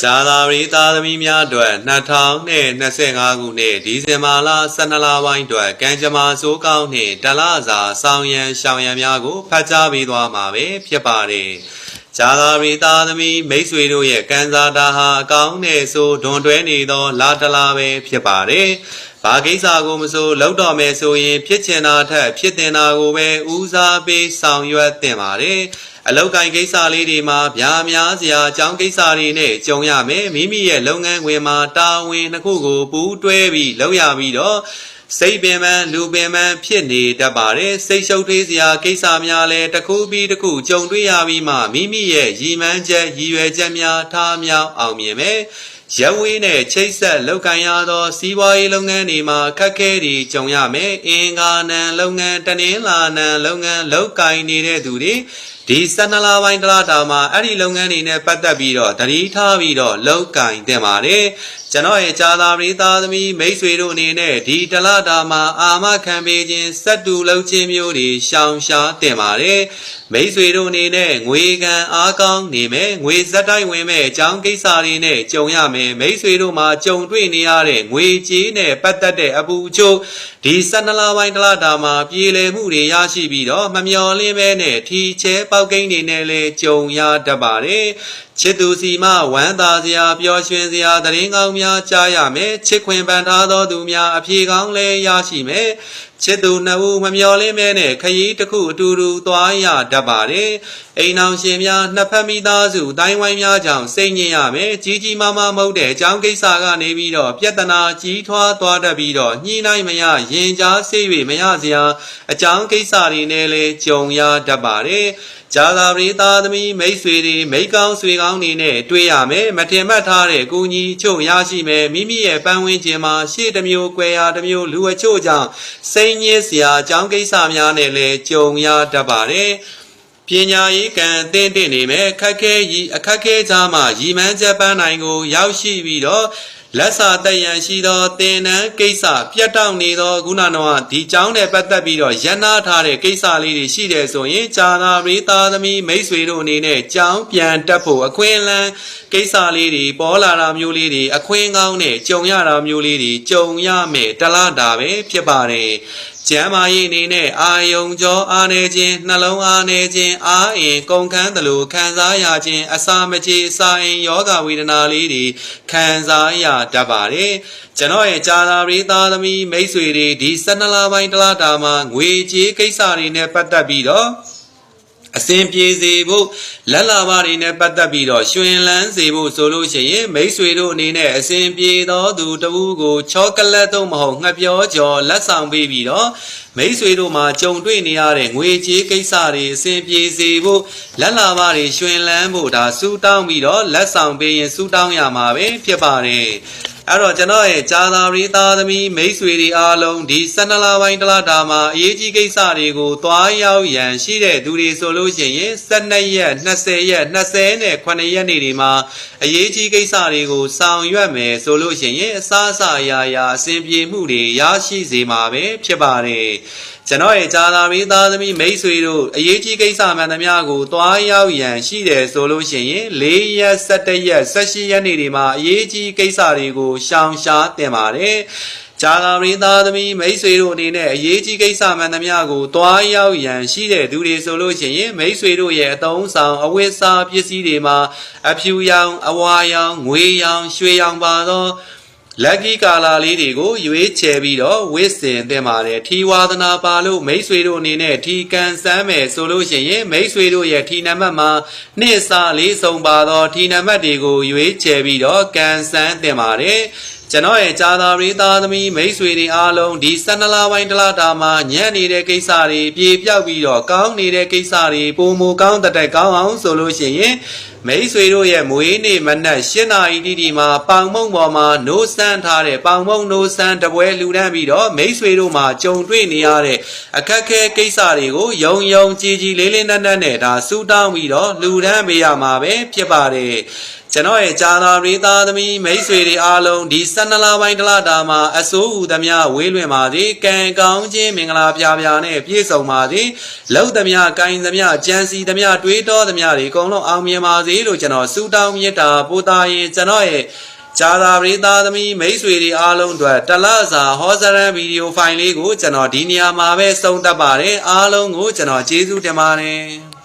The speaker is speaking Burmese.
ဇာတာရီသားသမီးများအတွက်2025ခုနှစ်ဒီဇင်ဘာလ12လပိုင်းအတွက်ကံကြမ္မာစိုးကောင်းနှင့်တလစာဆောင်ရန်ရှောင်ရန်များကိုဖတ်ကြားပေးသွားမှာပဲဖြစ်ပါတယ်။ဇာတာရီသားသမီးမိတ်ဆွေတို့ရဲ့ကံစားတာဟာအကောင်းနဲ့ဆိုဒွန်တွဲနေသောလာတလာပဲဖြစ်ပါတယ်။ဘာကိစ္စကိုမဆိုလောက်တော့မယ်ဆိုရင် ဖြစ်ချင်တာထက်ဖြစ်တင်တာကိုပဲဦးစားပေးဆောင်ရွက်တင်ပါတယ်။ အလောက်ကိုင်ကိစ္စလေးတွေမှာဗျာများစရာအကြောင်းကိစ္စတွေနဲ့ကြုံရမယ်မိမိရဲ့လုပ်ငန်းခွင်မှာတာဝန်တစ်ခုကိုပူးတွဲပြီးလုပ်ရပြီးတော့စိတ်ပင်ပန်းလူပင်ပန်းဖြစ်နေတတ်ပါတယ်စိတ်ရှုပ်ထွေးစရာကိစ္စများလည်းတစ်ခုပြီးတစ်ခုကြုံတွေ့ရပြီးမှမိမိရဲ့ရည်မှန်းချက်ရည်ရွယ်ချက်များထားမြောက်အောင်မြင်မယ်ရဝေးနဲ့ချိတ်ဆက်လောက်ကန်ရသော စီးပွားရေးလုပ်ငန်းတွေမှာခက်ခဲတွေကြုံရမယ်အင်္ဂါနံလုပ်ငန်းတနင်္လာနံလုပ်ငန်းလောက်ကန်နေတဲ့သူတွေ ဒီ12လပိုင်းတလားတာမှာအဲ့ဒီလုပ်ငန်းတွေနဲ့ပတ်သက်ပြီးတော့တတိထားပြီးတော့လောက်ကင်တင်ပါတယ်ကျွန်တော်ရဲ့ဂျာသာပရိသားသမီးမိတ်ဆွေတို့အနေနဲ့ဒီတလားတာမှာအာမခံပေးခြင်းစက်တူလုပ်ခြင်းမျိုးတွေရှောင်ရှားတင်ပါတယ်မိတ်ဆွေတို့အနေနဲ့ငွေကံအားကောင်းနေမယ်ငွေဇက်တိုင်းဝင်မဲ့အကြောင်းကိစ္စတွေနဲ့ကြုံရမယ်မိတ်ဆွေတို့မှာကြုံတွေ့နေရတဲ့ငွေကြေးနဲ့ပတ်သက်တဲ့အပူအချို့ဒီ12လပိုင်းတလားတာမှာပြေလည်မှုတွေရရှိပြီးတော့မမျော်လင့်ပဲနဲ့ထီချဲပေါက်ကိန်းတွေနဲ့လည်းကြုံရတတ်ပါတယ်ချစ်သူစီမဝမ်းသာစရာပျော်ရွှင်စရာတရင်ကောင်းများကြားရမယ်ချစ်ခွင်ပန်ထားသောသူများအဖြေကောင်းလည်းရရှိမယ် ချစ်သူနှစ်ဦးမမျော်လင့်မဲနဲ့ခရီးတစ်ခုအတူတူသွားရတတ်ပါတယ်အိမ်အောင်ရှင်များနှစ်ဖက်မိသားစုတိုင်းဝိုင်းများကြောင့်စိတ်ညစ်ရမယ်ကြီးကြီးမားမားမဟုတ်တဲ့အကြောင်းကိစ္စကနေပြီးတော့ပြဿနာကြီးထွားသွားတတ်ပြီးတော့ညှိနှိုင်းမရရင်ကြားဆေး၍မရစရာအကြောင်းကိစ္စတွေနဲ့လည်းကြုံရတတ်ပါတယ်ဂျာသာပရိသားသမီးမိတ်ဆွေတွေမိကောင်းဆွေကောင်းနေနဲ့တွေ့ရမယ်မထင်မှတ်ထားတဲ့ကိုကြီးချုပ်ရရှိမယ်မိမိရဲ့ပန်းဝင်းခြင်းမှာရှေ့တစ်မျိုးကွယ်ရာတစ်မျိုးလူအချို့ကြောင့်စိတ်ညစ်စရာအကြောင်းကိစ္စများနဲ့လည်းကြုံရတတ်ပါတယ် ပညာရေးကံအသင့်တင့်နေမယ်ခက်ခဲကြီးအခက်ခဲကြားမှာရီမန်းချက်ပန်းနိုင်ကို ရောက်ရှိပြီးတော့လက်စာတယံရှိသောတင်နန်းကိစ္စပြတ်တောက်နေသောခုနကတော့ဒီကြောင်းနဲ့ပတ်သက်ပြီးတော့ရန်နာထားတဲ့ကိစ္စလေးတွေရှိတယ်ဆိုရင်ဂျာနာပရိသားသမီးမိတ်ဆွေတို့အနေနဲ့ကြောင်းပြန်တက်ဖို့အခွင့်အလမ်းကိစ္စလေးတွေပေါ်လာတာမျိုးလေးတွေအခွင့်ကောင်းနဲ့ကြုံရတာမျိုးလေးတွေကြုံရမယ်တလားတာပဲဖြစ်ပါတယ်ကျမ်းမာရေးအနေနဲ့အာယုံကြောအားနေခြင်းနှလုံးအားနေခြင်းအာအင်ကုန်ခန်းသလိုခံစားရခြင်းအစာမကြေအစာအိမ်ယောဂဝေဒနာလေးတွေခံစားရတတ်ပါတယ်ကျွန်တော်ရဲ့ဂျာနာပရိသားသမီးမိတ်ဆွေတွေဒီ12လပိုင်းတလားတာမှာငွေကြေးကိစ္စတွေနဲ့ပတ်သက်ပြီးတော့ အစဉ်ပြေစေဖို့လက်လာပါတွေနဲ့ပတ်သက်ပြီးတော့ရှင်လန်းစေဖို့ဆိုလို့ရှိရင်မိတ်ဆွေတို့အနေနဲ့အစဉ်ပြေသောသူတဦးကိုချောကလက်တော့မဟုတ်ငှက်ပြောကျော်လက်ဆောင်ပေးပြီးတော့မိတ်ဆွေတို့မှာကြုံတွေ့နေရတဲ့ငွေကြေးကိစ္စတွေအစဉ်ပြေစေဖို့လက်လာပါတွေရှင်လန်းဖို့ဒါစူတောင်းပြီးတော့လက်ဆောင်ပေးရင်စူတောင်းရမှာပဲဖြစ်ပါတယ် အဲ့တော့ကျွန်တော်ရဲ့ဂျာသာရီသားသမီးမိတ်ဆွေတွေအားလုံးဒီ12လပိုင်းတလားတာမှာအရေးကြီးကိစ္စတွေကိုသွားရောက်ရန်ရှိတဲ့သူတွေဆိုလို့ရှိရင်12ရက်20ရက်20နဲ့9ရက်နေ့တွေမှာအရေးကြီးကိစ္စတွေကိုဆောင်ရွက်မယ်ဆိုလို့ရှိရင်အစားအစာအရာရာအဆင်ပြေမှုတွေရရှိစေမှာပဲဖြစ်ပါတယ် ကျွန်တော်ရဲ့ဂျာသာရီသားသမီးမိတ်ဆွေတို့အရေးကြီးကိစ္စမှန်သမျှကိုသွားရောက်ရန်ရှိတယ်ဆိုလို့ရှိရင်4ရက်17ရက်18ရက်နေ့တွေမှာအရေးကြီးကိစ္စတွေကိုရှောင်ရှားတင်ပါတယ်ဂျာသာရီသားသမီးမိတ်ဆွေတို့အနေနဲ့အရေးကြီးကိစ္စမှန်သမျှကိုသွားရောက်ရန်ရှိတဲ့သူတွေဆိုလို့ရှိရင်မိတ်ဆွေတို့ရဲ့အသုံးဆောင်အဝတ်စားပစ္စည်းတွေမှာအဖြူရောင်အဝါရောင်ငွေရောင်ရွှေရောင်ပါသော လက်ကီကာလာလေးတွေကိုရွေးချယ်ပြီးတော့ဝစ်စင်တင်ပါတယ်ထီဝါသနာပါလို့မိတ်ဆွေတို့အနေနဲ့ထီကန်ဆန်းမယ်ဆိုလို့ရှိရင်မိတ်ဆွေတို့ရဲ့ထီနံပါတ်မှာနှစ်စာလေးစုံပါသောထီနံပါတ်တွေကိုရွေးချယ်ပြီးတော့ကန်ဆန်းတင်ပါတယ်ကျွန်တော်ရဲ့ဂျာသာရီသားသမီးမိတ်ဆွေတွေအားလုံးဒီ12လပိုင်းတလားတာမှာညံ့နေတဲ့ကိစ္စတွေပြေပြောက်ပြီးတော့ကောင်းနေတဲ့ကိစ္စတွေပုံမူကောင်းတဲ့တက်ကောင်းအောင်ဆိုလို့ရှိရင်မိတ်ဆွေတို့ရဲ့မွေးနေ့မနက်၈နာရီတိတိမှာပေါင်မုံပေါ်မှာနိုးစမ်းထားတဲ့ပေါင်မုံနိုးစမ်းတပွဲလူတန်းပြီးတော့မိတ်ဆွေတို့မှာကြုံတွေ့နေရတဲ့အခက်ခဲကိစ္စတွေကိုယုံယုံကြည်ကြည်လေးလေးနက်နက်နဲ့ဒါစူးတောင်းပြီးတော့လူတန်းပေးရမှာပဲဖြစ်ပါတယ်ကျွန်တော်ရဲ့ဂျာနာရီသားသမီးမိတ်ဆွေတွေအားလုံးဒီ12လပိုင်းတလတာမှာအစိုးဟူသမျှဝေးလွင်ပါစေကံကောင်းခြင်းမင်္ဂလာပြာပြာနဲ့ပြည့်စုံပါစေလောက်သမျှကိုင်းသမျှကြံစီသမျှတွေးတောသမျှတွေအကုန်လုံးအောင်မြင်ပါစေလို့ကျွန်တော်ဆုတောင်းမေတ္တာပို့သားရင်ကျွန်တော်ရဲ့ဂျာသာပရိသတ်သမီးမိတ်ဆွေတွေအားလုံးအတွက်တလစာဟောစရန်ဗီဒီယိုဖိုင်လေးကိုကျွန်တော်ဒီနေရာမှာပဲစုံသက်ပါတယ်အားလုံးကိုကျွန်တော်ကျေးဇူးတင်ပါတယ်